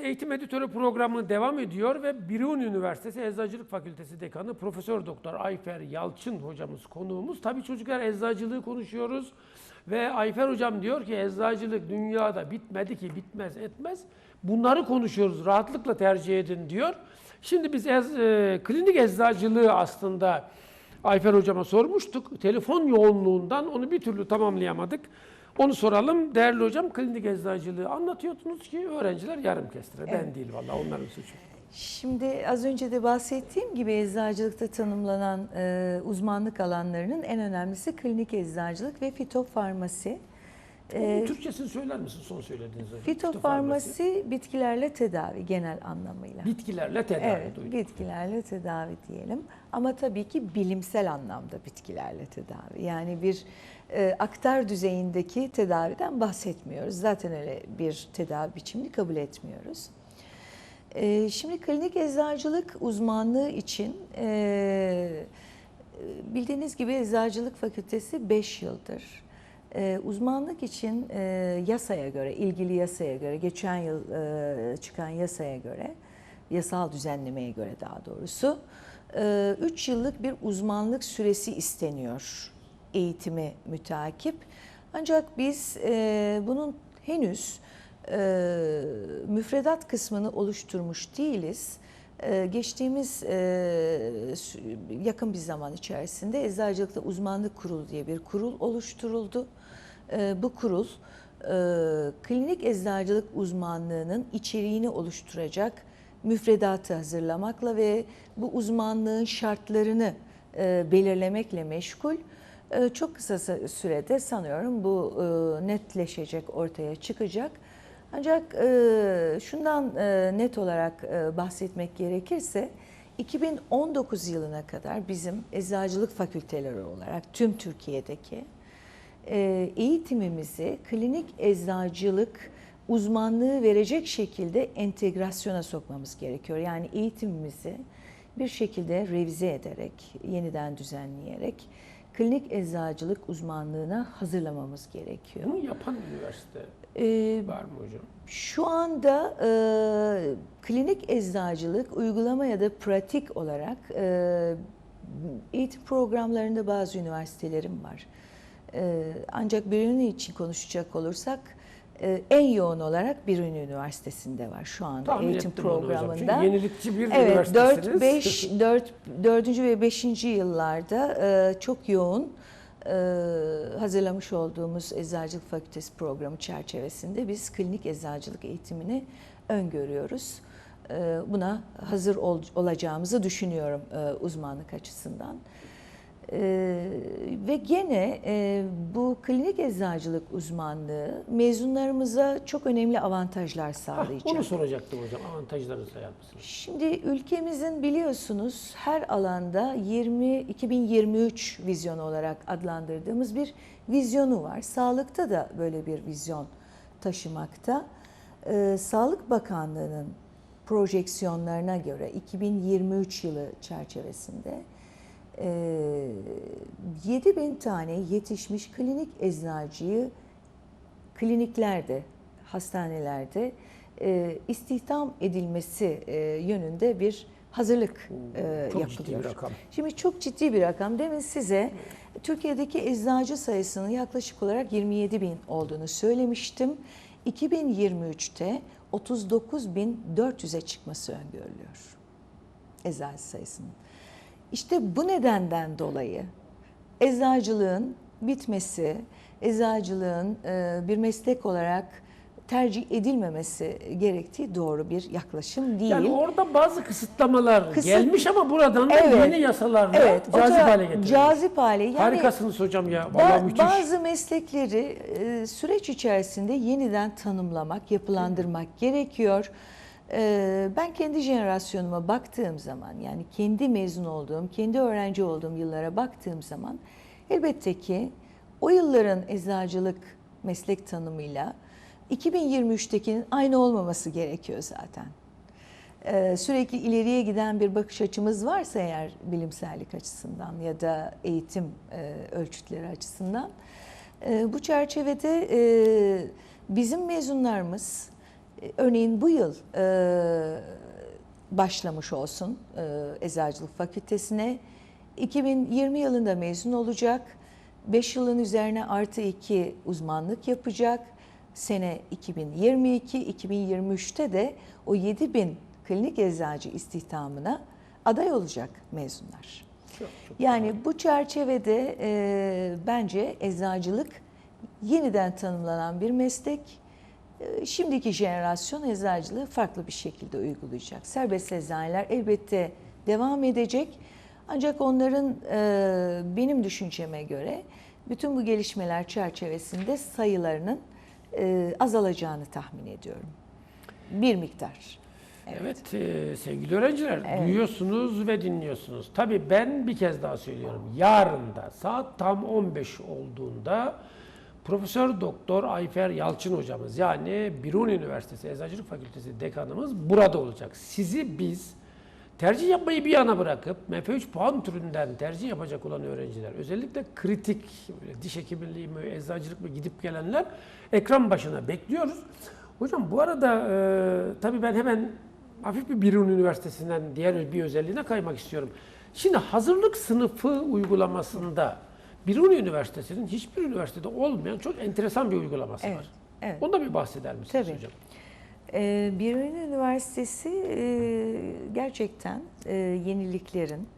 Eğitim Editörü programı devam ediyor ve Birun Üniversitesi Eczacılık Fakültesi Dekanı Profesör Doktor Ayfer Yalçın hocamız konuğumuz. Tabii çocuklar eczacılığı konuşuyoruz ve Ayfer hocam diyor ki eczacılık dünyada bitmedi ki bitmez etmez. Bunları konuşuyoruz rahatlıkla tercih edin diyor. Şimdi biz ez, e, klinik eczacılığı aslında Ayfer hocama sormuştuk. Telefon yoğunluğundan onu bir türlü tamamlayamadık. Onu soralım. Değerli hocam klinik eczacılığı anlatıyordunuz ki öğrenciler yarım kestire. Ben değil vallahi onların suçu. Şimdi az önce de bahsettiğim gibi eczacılıkta tanımlanan e, uzmanlık alanlarının en önemlisi klinik eczacılık ve fitofarmasi. Onun E, Türkçesini söyler misin son söylediğiniz hocam? fitofarmasi bitkilerle tedavi genel anlamıyla. Bitkilerle tedavi Evet, duydum. bitkilerle tedavi diyelim. Ama tabii ki bilimsel anlamda bitkilerle tedavi. Yani bir e, aktar düzeyindeki tedaviden bahsetmiyoruz. Zaten öyle bir tedavi biçimini kabul etmiyoruz. E, şimdi klinik eczacılık uzmanlığı için e, bildiğiniz gibi eczacılık fakültesi 5 yıldır. Uzmanlık için yasaya göre, ilgili yasaya göre, geçen yıl çıkan yasaya göre, yasal düzenlemeye göre daha doğrusu, 3 yıllık bir uzmanlık süresi isteniyor eğitimi mütakip. Ancak biz e, bunun henüz e, müfredat kısmını oluşturmuş değiliz. E, geçtiğimiz e, yakın bir zaman içerisinde Eczacılıkta Uzmanlık Kurulu diye bir kurul oluşturuldu. E, bu kurul e, klinik eczacılık uzmanlığının içeriğini oluşturacak müfredatı hazırlamakla ve bu uzmanlığın şartlarını e, belirlemekle meşgul. E, Çok kısa sü- sürede sanıyorum bu e, netleşecek, ortaya çıkacak. Ancak e, şundan e, net olarak bahsetmek gerekirse 2019 yılına kadar bizim eczacılık fakülteleri olarak tüm Türkiye'deki eğitimimizi klinik eczacılık uzmanlığı verecek şekilde entegrasyona sokmamız gerekiyor. Yani eğitimimizi bir şekilde revize ederek, yeniden düzenleyerek klinik eczacılık uzmanlığına hazırlamamız gerekiyor. Bunu yapan üniversite Ee, var mı hocam? şu anda e, klinik eczacılık uygulama ya da pratik olarak e, eğitim programlarında bazı üniversitelerim var. E, ancak birini için konuşacak olursak e, en yoğun olarak Biruni Üniversitesi'nde var şu anda Tahmin eğitim onu hocam. Programında. yenilikçi bir Evet, 4, üniversitesiniz. 5, 4, 4. ve 5. yıllarda e, çok yoğun e, hazırlamış olduğumuz Eczacılık Fakültesi programı çerçevesinde biz klinik eczacılık eğitimini öngörüyoruz. E, buna hazır ol, olacağımızı düşünüyorum e, uzmanlık açısından. Ee, ve gene e, bu klinik eczacılık uzmanlığı mezunlarımıza çok önemli avantajlar sağlayacak. onu soracaktım hocam. Avantajlarını sayar mısınız? Şimdi ülkemizin biliyorsunuz her alanda 20 2023 vizyonu olarak adlandırdığımız bir vizyonu var. Sağlıkta da böyle bir vizyon taşımakta. Ee, Sağlık Bakanlığı'nın projeksiyonlarına göre 2023 yılı çerçevesinde e, 7 bin tane yetişmiş klinik eczacıyı kliniklerde, hastanelerde e, istihdam edilmesi e, yönünde bir hazırlık e, Çok yapılıyor. ciddi bir rakam. Şimdi çok ciddi bir rakam. Demin size Türkiye'deki eczacı sayısının yaklaşık olarak 27 bin olduğunu söylemiştim. 2023'te 39.400'e çıkması öngörülüyor eczacı sayısının. İşte bu nedenden dolayı eczacılığın bitmesi, eczacılığın e, bir meslek olarak tercih edilmemesi gerektiği doğru bir yaklaşım değil. Yani orada bazı kısıtlamalar Kısıt- gelmiş ama buradan da Evet. yeni yasalarla evet, cazip hale getirilmiş. Cazip hale. Yani Harikasınız hocam ya. ba- Vallahi müthiş. bazı meslekleri e, süreç içerisinde yeniden tanımlamak, yapılandırmak gerekiyor. E, ben kendi jenerasyonuma baktığım zaman yani kendi mezun olduğum, kendi öğrenci olduğum yıllara baktığım zaman elbette ki o yılların eczacılık meslek tanımıyla 2023'tekinin aynı olmaması gerekiyor zaten. Ee, sürekli ileriye giden bir bakış açımız varsa eğer bilimsellik açısından ya da eğitim e, ölçütleri açısından e, bu çerçevede e, bizim mezunlarımız Örneğin bu yıl e, başlamış olsun e, Eczacılık Fakültesine. 2020 yılında mezun olacak. 5 yılın üzerine artı 2 uzmanlık yapacak. Sene 2022-2023'te de o 7000 klinik eczacı istihdamına aday olacak mezunlar. Çok, çok Yani bu çerçevede e, bence eczacılık yeniden tanımlanan bir meslek. E, şimdiki jenerasyon eczacılığı farklı bir şekilde uygulayacak. Serbest eczaneler elbette devam edecek. Ancak onların e, benim düşünceme göre bütün bu gelişmeler çerçevesinde sayılarının e, azalacağını tahmin ediyorum. Bir miktar. Evet, e, sevgili öğrenciler Evet. duyuyorsunuz ve dinliyorsunuz. Tabii ben bir kez daha söylüyorum. Yarın da saat tam 15 olduğunda Profesör Doktor Ayfer Yalçın hocamız yani Biruni Üniversitesi Eczacılık Fakültesi dekanımız burada olacak. Sizi biz tercih yapmayı bir yana bırakıp MF3 puan türünden tercih yapacak olan öğrenciler özellikle kritik diş hekimliği mi eczacılık mı gidip gelenler ekran başına bekliyoruz. Hocam bu arada e, tabii ben hemen hafif bir Biruni Üniversitesi'nden diğer bir özelliğine kaymak istiyorum. Şimdi hazırlık sınıfı uygulamasında Biruni Üniversitesi'nin hiçbir üniversitede olmayan çok enteresan bir uygulaması Evet, var. evet. Ondan bir bahseder misiniz Tabii. hocam? Ee, Biruni Üniversitesi e, gerçekten e, yeniliklerin,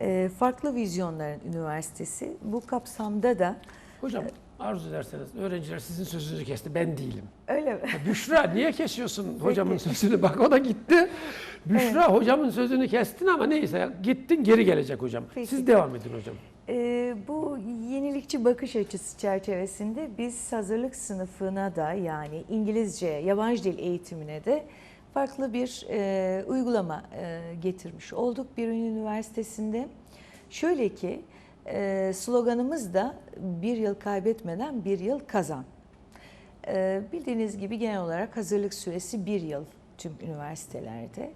e, farklı vizyonların üniversitesi. Bu kapsamda da Hocam arzu ederseniz öğrenciler sizin sözünüzü kesti ben değilim. öyle mi? Ya Büşra niye kesiyorsun hocamın sözünü? Bak o da gitti. Büşra hocamın sözünü kestin ama neyse gittin geri gelecek hocam. Peki. Siz devam edin hocam. Ee, bu yenilikçi bakış açısı çerçevesinde biz hazırlık sınıfına da yani İngilizce, yabancı dil eğitimine de farklı bir e, uygulama e, getirmiş olduk Biruni Üniversitesi'nde. Şöyle ki e, sloganımız da bir yıl kaybetmeden bir yıl kazan. E, bildiğiniz gibi genel olarak hazırlık süresi bir yıl tüm üniversitelerde.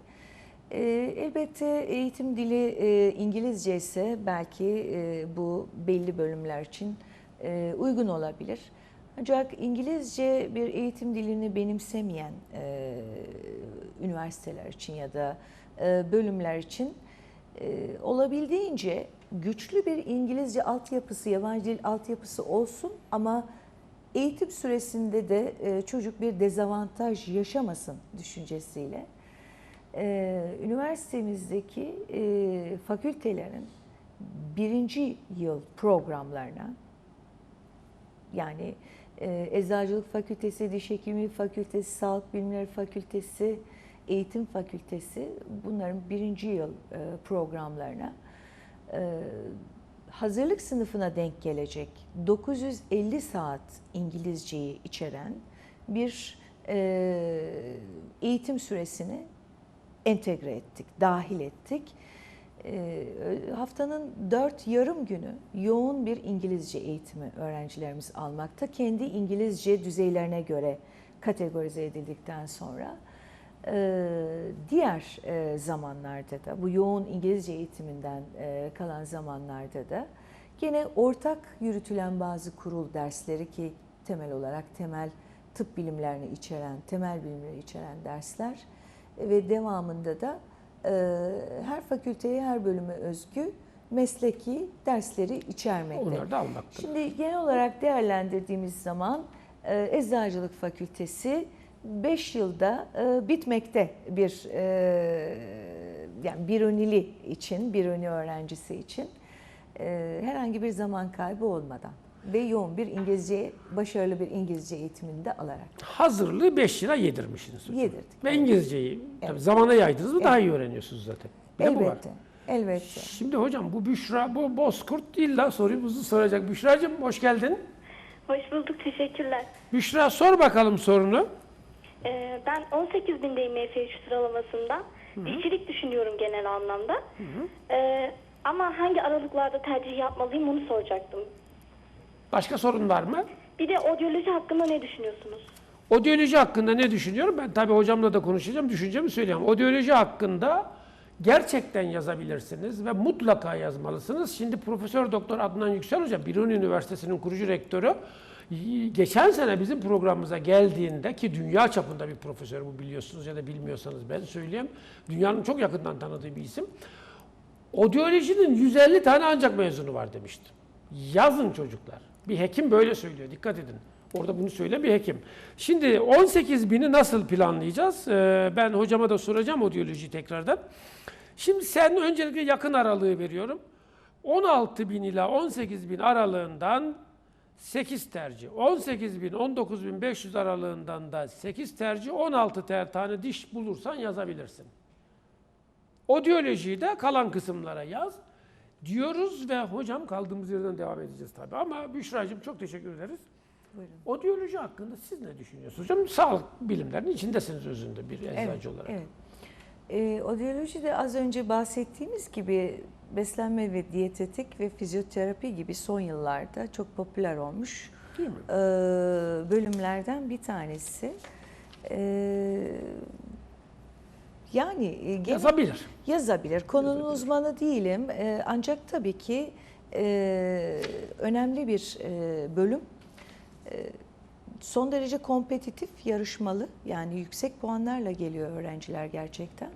E, elbette eğitim dili e, İngilizce ise belki e, bu belli bölümler için e, uygun olabilir. Ancak İngilizce bir eğitim dilini benimsemeyen e, üniversiteler için ya da e, bölümler için e, olabildiğince güçlü bir İngilizce altyapısı, yabancı dil altyapısı olsun ama eğitim süresinde de e, çocuk bir dezavantaj yaşamasın düşüncesiyle e, üniversitemizdeki e, fakültelerin birinci yıl programlarına yani e, Eczacılık Fakültesi, Diş Hekimliği Fakültesi, Sağlık Bilimleri Fakültesi, Eğitim Fakültesi bunların birinci yıl e, programlarına e, hazırlık sınıfına denk gelecek 950 saat İngilizceyi içeren bir e, eğitim süresini entegre ettik, dahil ettik. E, haftanın dört yarım günü yoğun bir İngilizce eğitimi öğrencilerimiz almakta. Kendi İngilizce düzeylerine göre kategorize edildikten sonra e, diğer e, zamanlarda da bu yoğun İngilizce eğitiminden e, kalan zamanlarda da gene ortak yürütülen bazı kurul dersleri ki temel olarak temel tıp bilimlerini içeren, temel bilimleri içeren dersler ve devamında da e, her fakülteye, her bölüme özgü mesleki dersleri içermekte. Onları da almaktadır. Şimdi genel olarak değerlendirdiğimiz zaman e, Eczacılık Fakültesi 5 yılda e, bitmekte bir yani Birunili için, Biruni öğrencisi için herhangi bir zaman kaybı olmadan ve yoğun bir İngilizce, başarılı bir İngilizce eğitimini de alarak Hazırlığı 5 lira yedirmişsiniz. hocam. yedirdik. Ve İngilizceyi tabii zamana yaydınız mı daha iyi öğreniyorsunuz zaten. Bir bu var. Elbette, elbette. Şimdi hocam bu Büşra, bu Bozkurt illa sorumuzu soracak. Büşra'cığım hoş geldin. Hoş bulduk, teşekkürler. Büşra sor bakalım sorunu. Ee, ben 18 bindeyim MF3 sıralamasında. Dişçilik düşünüyorum genel anlamda. Ee, ama hangi aralıklarda tercih yapmalıyım onu soracaktım. Başka sorun var mı? Bir de odyoloji hakkında ne düşünüyorsunuz? Odyoloji hakkında ne düşünüyorum? Ben tabii hocamla da konuşacağım, düşüncemi söyleyeyim. Odyoloji hakkında gerçekten yazabilirsiniz ve mutlaka yazmalısınız. Şimdi Profesör Doktor Adnan Yüksel Hoca, Biruni Üniversitesi'nin kurucu rektörü, Geçen sene bizim programımıza geldiğinde ki dünya çapında bir profesör bu biliyorsunuz ya da bilmiyorsanız ben söyleyeyim. Dünyanın çok yakından tanıdığı bir isim. Odyolojinin 150 tane ancak mezunu var demişti. Yazın çocuklar. Bir hekim böyle söylüyor. Dikkat edin. Orada bunu söyleyen bir hekim. Şimdi 18 bini nasıl planlayacağız? Ee, ben hocama da soracağım odyoloji tekrardan. Şimdi sen öncelikle yakın aralığı veriyorum. 16 bin ila 18 bin aralığından 8 tercih. 18 bin, 19 bin 500 aralığından da 8 tercih. 16 ter tane diş bulursan yazabilirsin. Odyolojiyi de kalan kısımlara yaz diyoruz ve hocam kaldığımız yerden devam edeceğiz tabii. Ama Büşra'cığım çok teşekkür ederiz. Buyurun. Odyoloji hakkında siz ne düşünüyorsunuz hocam? Sağlık bilimlerinin içindesiniz özünde bir eczacı Evet, olarak. evet. Ee, odyolojide az önce bahsettiğimiz gibi beslenme ve diyetetik ve fizyoterapi gibi son yıllarda çok popüler olmuş Değil mi? e, bölümlerden bir tanesi. E, yani e, genel- Yazabilir. yazabilir. Konunun Yazabilir. uzmanı değilim. E, ancak tabii ki e, önemli bir e, bölüm. E, son derece kompetitif, yarışmalı. Yani yüksek puanlarla geliyor öğrenciler gerçekten.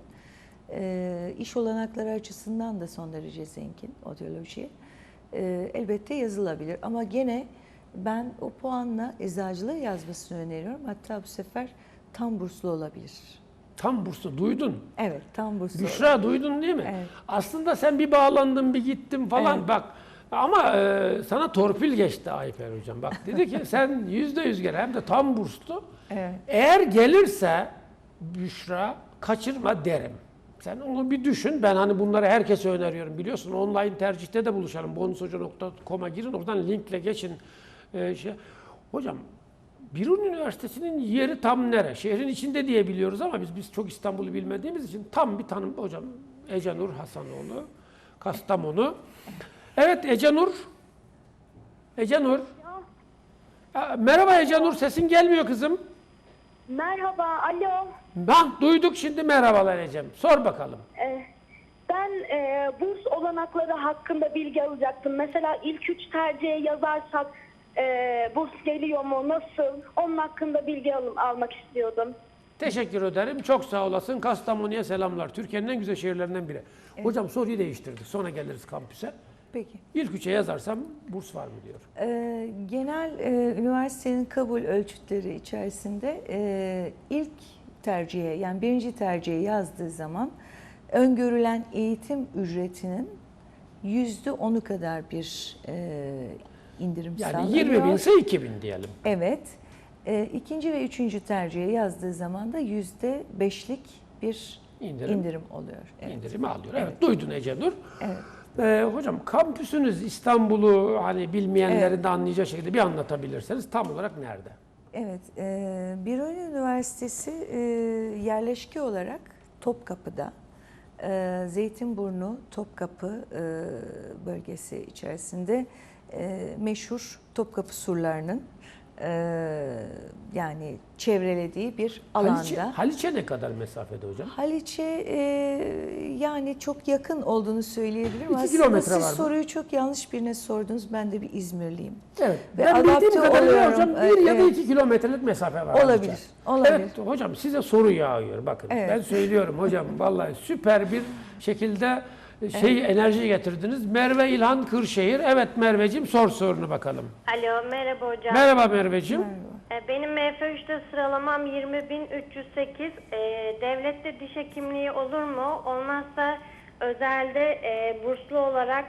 E, iş olanakları açısından da son derece zengin odyoloji. E, elbette yazılabilir ama gene ben o puanla eczacılığı yazmasını öneriyorum. Hatta bu sefer tam burslu olabilir. Tam burslu duydun. Evet, tam burslu. Büşra duydun değil mi? Evet. Aslında sen bir bağlandın bir gittin falan Evet. bak. Ama e, sana torpil geçti Ayfer hocam. Bak dedi ki sen yüzde yüz gel hem de tam burslu. Evet. Eğer gelirse Büşra kaçırma derim. Sen onu bir düşün. Ben hani bunları herkese öneriyorum. Biliyorsun online tercihte de buluşalım. bonushoca.com'a girin. Oradan linkle geçin. Ee, şey. Hocam Birun Üniversitesi'nin yeri tam nere? Şehrin içinde diye biliyoruz ama biz biz çok İstanbul'u bilmediğimiz için tam bir tanım hocam Ece Nur Hasanoğlu, Kastamonu. Evet Ece Nur. Ece Nur. Aa, Merhaba Ece Nur, sesin gelmiyor kızım. Merhaba, alo. Ben duyduk şimdi merhabalar Ecem. Sor bakalım. Ee, ben e, burs olanakları hakkında bilgi alacaktım. Mesela ilk üç tercihe yazarsak e, burs geliyor mu, nasıl? Onun hakkında bilgi al- almak istiyordum. Teşekkür ederim. Çok sağ olasın. Kastamonu'ya selamlar. Türkiye'nin en güzel şehirlerinden biri. Hocam soruyu değiştirdik. Sonra geliriz kampüse. Peki. İlk üçe yazarsam burs var mı diyor. Ee, genel e, üniversitenin kabul ölçütleri içerisinde e, ilk tercihe yani birinci tercihe yazdığı zaman öngörülen eğitim ücretinin yüzde onu kadar bir e, indirim Yani sağlanıyor. 20 bin ise 2 bin diyelim. Evet. E, ikinci ve üçüncü tercihe yazdığı zaman da yüzde beşlik bir İndirim. indirim, oluyor. Evet. İndirimi alıyor. Evet. Duydun Ece Nur. Evet. Ee, hocam kampüsünüz İstanbul'u hani bilmeyenlerin Evet. de anlayacağı şekilde bir anlatabilirseniz tam olarak nerede? Evet, e, Biruni Üniversitesi e, yerleşke olarak Topkapı'da, e, Zeytinburnu, Topkapı e, bölgesi içerisinde e, meşhur Topkapı surlarının e, yani çevrelediği bir alanda. Haliç'e, Haliç'e ne kadar mesafede hocam? Haliç'e e, yani çok yakın olduğunu söyleyebilirim. İki Aslında kilometre siz var mı? soruyu çok yanlış birine sordunuz. Ben de bir İzmirliyim. Evet. Ve ben bildiğim kadarıyla oluyorum. hocam bir ya da Evet. iki kilometrelik mesafe var. Olabilir, Haliç'e. olabilir. Evet hocam size soru yağıyor bakın. Evet. Ben söylüyorum hocam vallahi süper bir şekilde şey enerji getirdiniz. Merve İlhan Kırşehir. Evet Merveciğim sor sorunu bakalım. Alo, merhaba hocam. Merhaba Merveciğim. Ee, Benim MF3'te sıralamam 20.308. Ee, devlette diş hekimliği olur mu? Olmazsa özelde e, burslu olarak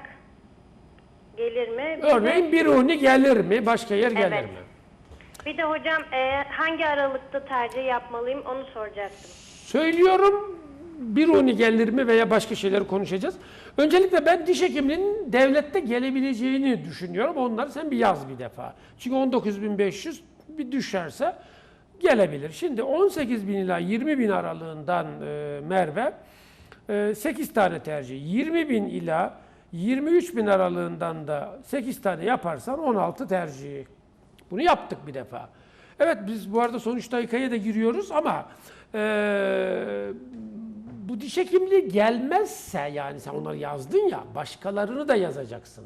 gelir mi? Bir de- Örneğin Biruni gelir mi? Başka yer gelir Evet. mi? Bir de hocam e, hangi aralıkta tercih yapmalıyım onu soracaktım. Söylüyorum Biruni gelir mi veya başka şeyleri konuşacağız. Öncelikle ben diş hekimliğinin devlette gelebileceğini düşünüyorum. Onları sen bir yaz bir defa. Çünkü 19.500 bir düşerse gelebilir. Şimdi 18 bin ila 20 bin aralığından e, Merve e, 8 tane tercih. 20 bin ila 23 bin aralığından da 8 tane yaparsan 16 tercih. Bunu yaptık bir defa. Evet biz bu arada sonuç dakikaya da giriyoruz ama e, bu diş hekimliği gelmezse yani sen onları yazdın ya başkalarını da yazacaksın.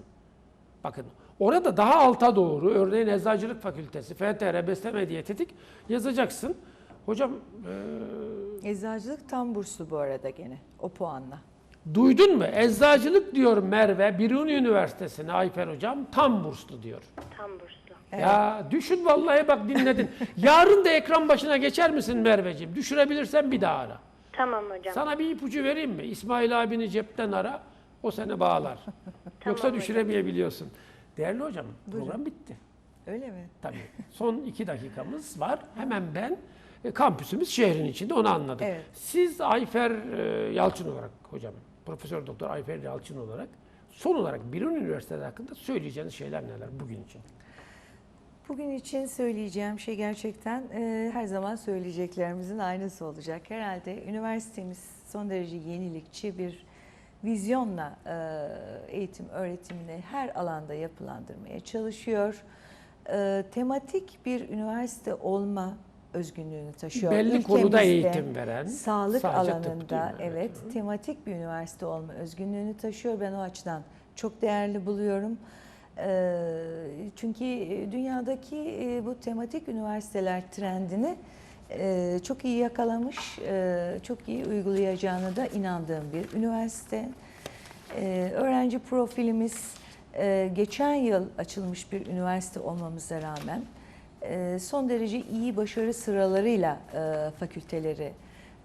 Bakın Orada daha alta doğru örneğin Eczacılık Fakültesi, FTR, Besleme Diyetetik yazacaksın. Hocam e, Eczacılık tam burslu bu arada gene o puanla. duydun mu? Eczacılık diyor Merve, Biruni Üniversitesi'ne Ayfer Hocam tam burslu diyor. Tam burslu. Ya düşün vallahi bak dinledin. Yarın da ekran başına geçer misin Merveciğim? Düşürebilirsen bir daha ara. Tamam hocam. Sana bir ipucu vereyim mi? İsmail abini cepten ara, o seni bağlar. Yoksa hocam. düşüremeyebiliyorsun. Değerli hocam, program bitti. Öyle mi? Tabii. Son iki dakikamız var. Hemen ben, e, kampüsümüz şehrin içinde, onu anladım. Evet. Siz Ayfer e, Yalçın olarak hocam, Profesör Doktor Ayfer Yalçın olarak son olarak Birun Üniversitesi hakkında söyleyeceğiniz şeyler neler bugün için? Bugün için söyleyeceğim şey gerçekten e, her zaman söyleyeceklerimizin aynısı olacak. Herhalde üniversitemiz son derece yenilikçi bir vizyonla e, eğitim öğretimini her alanda yapılandırmaya çalışıyor. E, tematik bir üniversite olma özgünlüğünü taşıyor. Belli konuda Ülkemizde eğitim veren, Sağlık alanında? Evet, evet hı. tematik bir üniversite olma özgünlüğünü taşıyor. Ben o açıdan çok değerli buluyorum. Ee, Çünkü dünyadaki e, bu tematik üniversiteler trendini e, çok iyi yakalamış, e, çok iyi uygulayacağını da inandığım bir üniversite. Öğrenci profilimiz e, geçen yıl açılmış bir üniversite olmamıza rağmen e, son derece iyi başarı sıralarıyla e, fakülteleri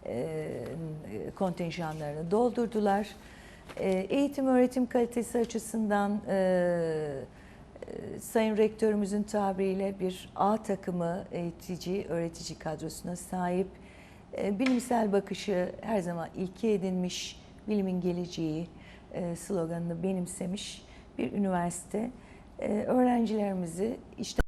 e, kontenjanlarını doldurdular. E, Eğitim öğretim kalitesi açısından e, e, Sayın Rektörümüzün tabiriyle bir A takımı eğitici, öğretici kadrosuna sahip. E, Bilimsel bakışı her zaman ilke edinmiş, bilimin geleceği e, sloganını benimsemiş bir üniversite. E, Öğrencilerimizi işte